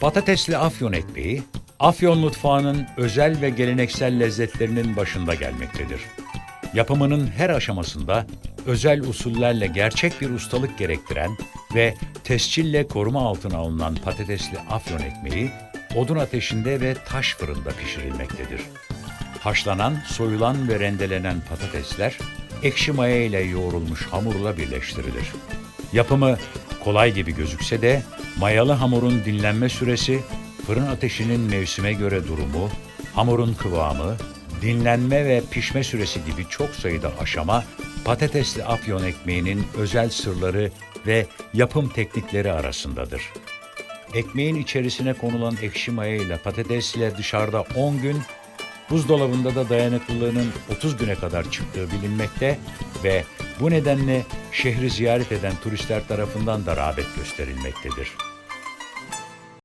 Patatesli afyon ekmeği, Afyon mutfağının özel ve geleneksel lezzetlerinin başında gelmektedir. Yapımının her aşamasında özel usullerle gerçek bir ustalık gerektiren ve tescille koruma altına alınan patatesli afyon ekmeği, odun ateşinde ve taş fırında pişirilmektedir. Haşlanan, soyulan ve rendelenen patatesler ekşi maya ile yoğrulmuş hamurla birleştirilir. Yapımı kolay gibi gözükse de mayalı hamurun dinlenme süresi, fırın ateşinin mevsime göre durumu, hamurun kıvamı, dinlenme ve pişme süresi gibi çok sayıda aşama patatesli afyon ekmeğinin özel sırları ve yapım teknikleri arasındadır. Ekmeğin içerisine konulan ekşi maya ile patatesle dışarıda 10 gün, buzdolabında da dayanıklılığının 30 güne kadar çıktığı bilinmekte ve bu nedenle şehri ziyaret eden turistler tarafından da rağbet gösterilmektedir.